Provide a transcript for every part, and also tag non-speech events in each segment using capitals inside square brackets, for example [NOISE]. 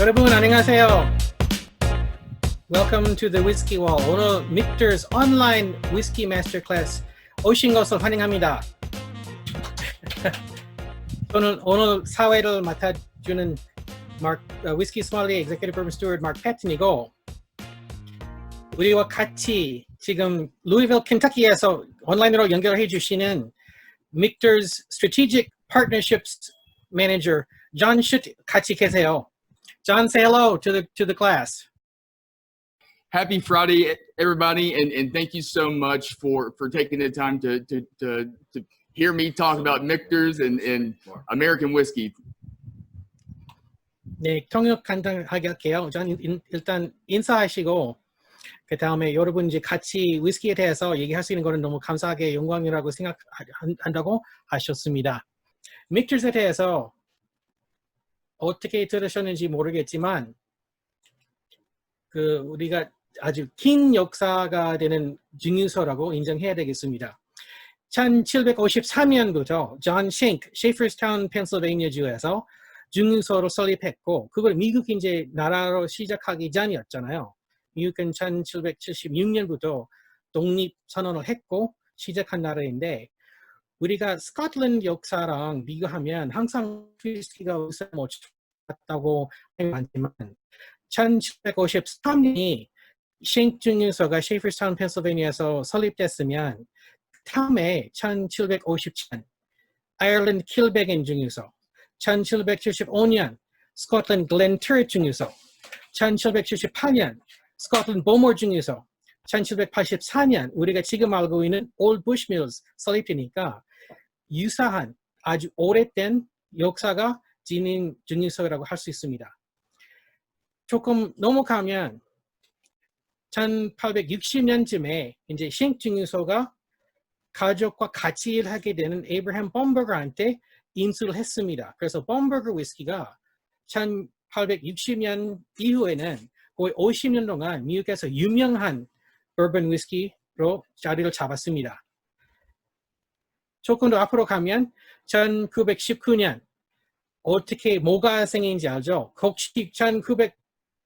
여러분 안녕하세요. Welcome to the Whiskey Wall. 오늘 믹터's 온라인 위스키 마스터 클래스 오신 것을 환영합니다. [LAUGHS] 저는 오늘 사회를 맡아주는 마크 어, 위스키 스몰리 executive bourbon steward 마크 패튼이고 우리와 같이 지금 루이빌 켄터키에서 온라인으로 연결해 주시는 믹터's strategic partnerships manager 존 슈트 같이 계세요. John, say hello to the to the class. happy Friday, everybody, and, and thank you so much for for taking the time to to to, to hear me talk about Michter's and, and American whiskey. 네, 통역 간단하게 할게요. 전 인- 일단 인사하시고 그 다음에 여러분 이제 같이 위스키에 대해서 얘기할 수 있는 거는 너무 감사하게 영광이라고 생각한다고 하셨습니다. 믹터스에 대해서 어떻게 들으셨는지 모르겠지만 그 우리가 아주 긴 역사가 되는 증유소라고 인정해야 되겠습니다. 1753년부터 존 싱크, 셰이퍼스타운, 펜실베이니아 주에서 증유소를 설립했고 그걸 미국 이제 나라로 시작하기 전이었잖아요. 미국은 1776년부터 독립 선언을 했고 시작한 나라인데 우리가 스코틀랜드 역사랑 비교하면 항상 위스키가 우선 못 갔다고 하지만 1753년이 싱크 증유소가 셰이퍼스타운, 펜실베이니아에서 설립됐으면 다음에 1757년 아일랜드 킬베겐 증유소 1775년 스코틀랜드 글렌트리 증유소 1778년 스코틀랜드 보모 증유소 1784년 우리가 지금 알고 있는 올드 부시밀스 설립이니까 유사한 아주 오래된 역사가 지닌 증유소라고 할 수 있습니다. 조금 넘어가면 1860년쯤에 이제 증유소가 가족과 같이 일하게 되는 에이브라함 범버거한테 인수를 했습니다. 그래서 범버거 위스키가 1860년 이후에는 거의 50년 동안 미국에서 유명한 버번 위스키로 자리를 잡았습니다. 조금 더 앞으로 가면 1919년 어떻게 뭐가 생긴지 알죠? 혹시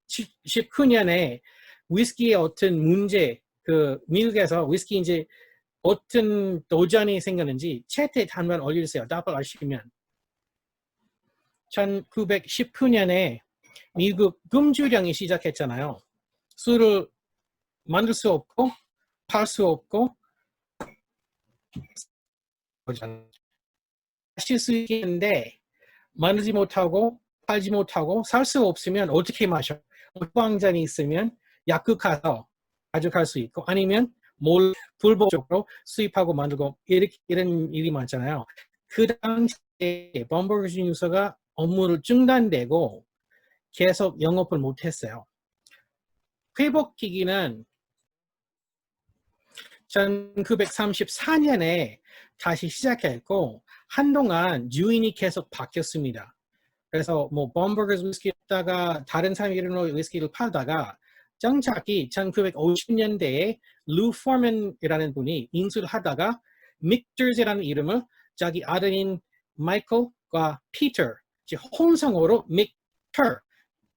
1919년에 위스키의 어떤 문제, 그 미국에서 위스키 이제 어떤 도전이 생겼는지 채택 한번 올려주세요. 답을 아시면. 1919년에 미국 금주령이 시작했잖아요. 술을 만들 수 없고 팔 수 없고 마실 수 있는데 만들지 못하고 팔지 못하고 살 수 없으면 어떻게 마셔? 호황잔이 있으면 약국 가서 가져갈 수 있고 아니면 몰 불법적으로 수입하고 만들고 이렇게 이런 일이 많잖아요. 그 당시에 범버거 증유소가 업무를 중단되고 계속 영업을 못했어요. 회복 기기는 1934년에 다시 시작했고 한동안 주인이 계속 바뀌었습니다. 그래서 뭐 범버거 위스키 다가 다른 사람이 이름으로 위스키를 팔다가 정착이 1950년대에 루 포먼이라는 분이 인수를 하다가 믹터즈라는 이름을 자기 아들인 마이클과 피터 즉 혼성어로 믹터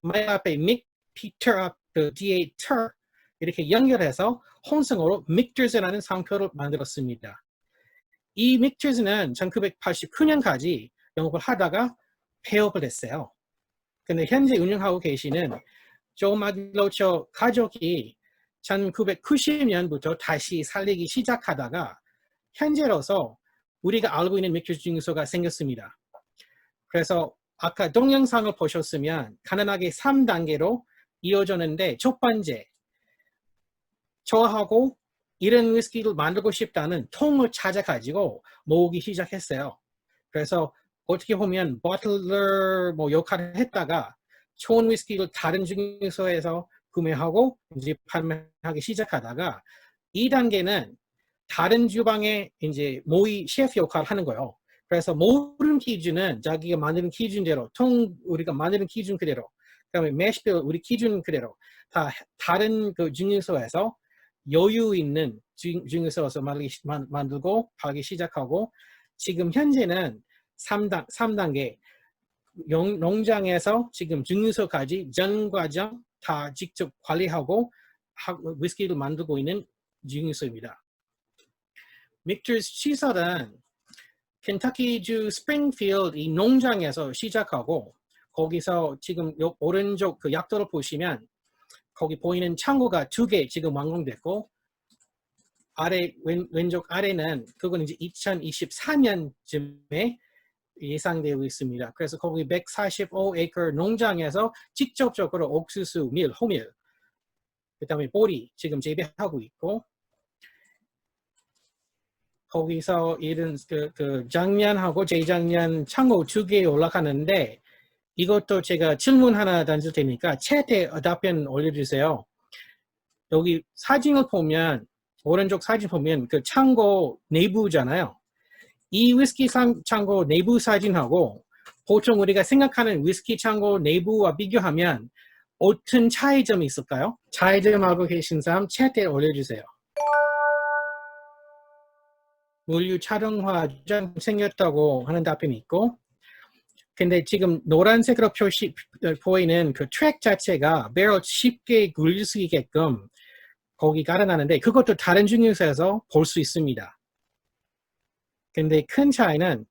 마이 앞에 믹 피터 앞그 뒤에 터 이렇게 연결해서 혼성어로 믹터즈라는 상표를 만들었습니다. 이 믹터즈는 1989년까지 영업을 하다가 폐업을 했어요. 근데 현재 운영하고 계시는 조 마딜로처 가족이 1990년부터 다시 살리기 시작하다가 현재로서 우리가 알고 있는 맥주 증유소가 생겼습니다. 그래서 아까 동영상을 보셨으면 가난하게 3단계로 이어졌는데 첫 번째 저하고 이런 위스키를 만들고 싶다는 통을 찾아가지고 모으기 시작했어요. 그래서 어떻게 보면 버틀러 뭐 역할을 했다가 좋은 위스키를 다른 증류소에서 구매하고 이제 판매하기 시작하다가 2단계는 다른 주방에 이제 모의 셰프 역할을 하는 거예요. 그래서 모든 기준은 자기가 만드는 기준대로 통 우리가 만드는 기준 그대로 그다음에 매시빌 우리 기준 그대로 다 다른 그 증류소에서 여유 있는 만, 만들고 팔기 시작하고 지금 현재는 3단, 3단계 용- 농장에서 지금 증류소까지 전 과정 다 직접 관리하고 하- 위스키를 만들고 있는 증류소입니다. 믹터스 시설은 켄터키주 스프링필드 이 농장에서 시작하고 거기서 지금 요 오른쪽 그 약도를 보시면 거기 보이는 창고가 두 개 지금 완공됐고 아래 왼, 왼쪽 아래는 그건 이제 2024년쯤에 예상되고 있습니다. 그래서 거기 145에이커 농장에서 직접적으로 옥수수, 밀, 호밀, 그다음에 보리 지금 재배하고 있고 거기서 이런 그, 그 작년하고 재작년 창고 두 개 올라가는데 이것도 제가 질문 하나 던질 테니까 채팅 답변 올려주세요. 여기 사진을 보면 오른쪽 사진 보면 그 창고 내부잖아요. 이 위스키 상- 창고 내부 사진하고 보통 우리가 생각하는 위스키 창고 내부와 비교하면 어떤 차이점이 있을까요? 차이점 알고 계신 사람 채팅에 올려주세요. 물류 촬영화 장 생겼다고 하는 답변이 있고 근데 지금 노란색으로 표시 보이는 그 트랙 자체가 배럴 쉽게 굴릴 수 있게끔 거기 깔아놨는데 그것도 다른 증류소에서 볼 수 있습니다. 근데 큰 차이는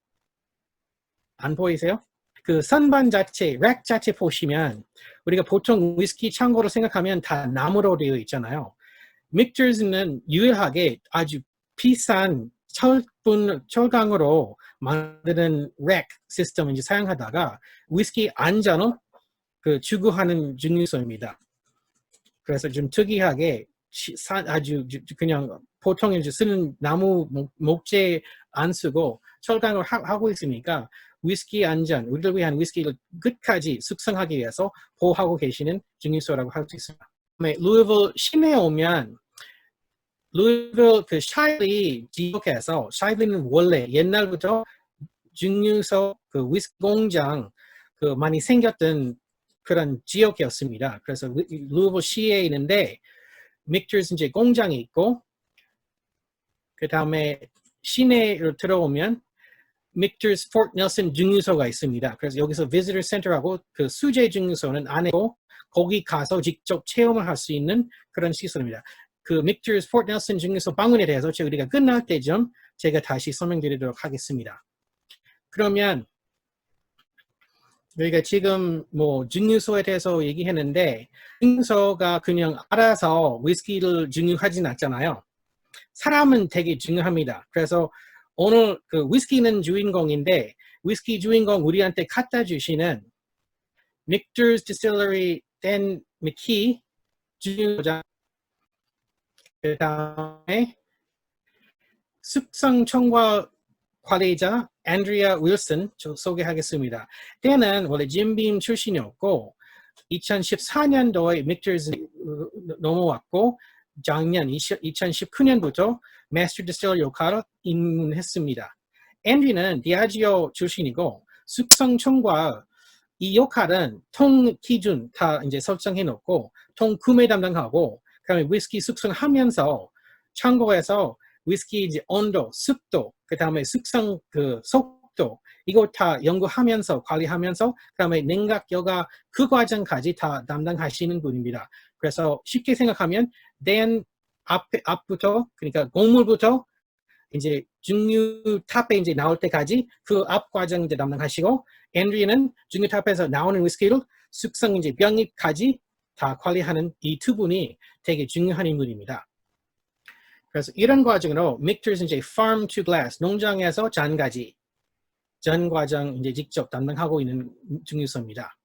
안 보이세요? 그 선반 자체, 랙 자체 보시면 우리가 보통 위스키 창고로 생각하면 다 나무로 되어 있잖아요. 믹터즈는 유일하게 아주 비싼 철분, 철강으로 만드는 랙 시스템을 이제 사용하다가 위스키 안전을 그 추구하는 증류소입니다. 그래서 좀 특이하게 아주 주- 그냥 보통 이제 쓰는 나무 목- 목재 안 쓰고 철강을 하, 하고 있으니까 위스키 안전, 우리를 위한 위스키를 끝까지 숙성하기 위해서 보호하고 계시는 증류소라고 할 수 있습니다. 루이빌 시내에 오면 루이빌 그 샤일리 지역에서 샤일리는 원래 옛날부터 증류소 그 위스키 공장 그 많이 생겼던 그런 지역이었습니다. 그래서 루- 루이빌 시에 있는데 믹터스 이제 공장이 있고 그 다음에 시내로 들어오면 믹터스 포트 넬슨 증류소가 있습니다. 그래서 여기서 비지터 센터하고 그 수제 증류소는 안에고 거기 가서 직접 체험을 할 수 있는 그런 시설입니다. 그 믹터스 포트 넬슨 증류소 방문에 대해서 우리가 끝날 때쯤 제가 다시 설명드리도록 하겠습니다. 그러면 우리가 지금 뭐 증류소에 대해서 얘기했는데 증류소가 그냥 알아서 위스키를 증류하진 않잖아요. 사람은 되게 중요합니다. 그래서 오늘 그 위스키는 주인공인데 위스키 주인공 우리한테 갖다 주시는 믹터스 디스틸러리 댄 미키 주인장 그 다음에 숙성 청과 관리자 앤드리아 윌슨 저 소개하겠습니다. 때는 원래 짐빔 출신이었고 2014년도에 믹터스 넘어왔고 작년 2019년부터 마스터 디스틸러 역할을 임했습니다. 앤디는 디아지오 출신이고 숙성청과 이 역할은 통 기준 다 이제 설정해 놓고 통 구매 담당하고 그다음에 위스키 숙성하면서 창고에서 위스키 이제 온도, 습도, 그다음에 숙성 그 속도 이거 다 연구하면서 관리하면서 그다음에 냉각 여가 그 과정까지 다 담당하시는 분입니다. 그래서 쉽게 생각하면 댄 앞, 앞부터 그러니까 곡물부터 이제 증류 탑에 이제 나올 때까지 그 앞 과정 이제 담당하시고 앤드리는 증류 탑에서 나오는 위스키를 숙성 이제 병입까지 다 관리하는 이 두 분이 되게 중요한 인물입니다. 그래서 이런 과정으로 믹터스 이제 farm to glass 농장에서 잔까지 전 과정 이제 직접 담당하고 있는 증류소입니다.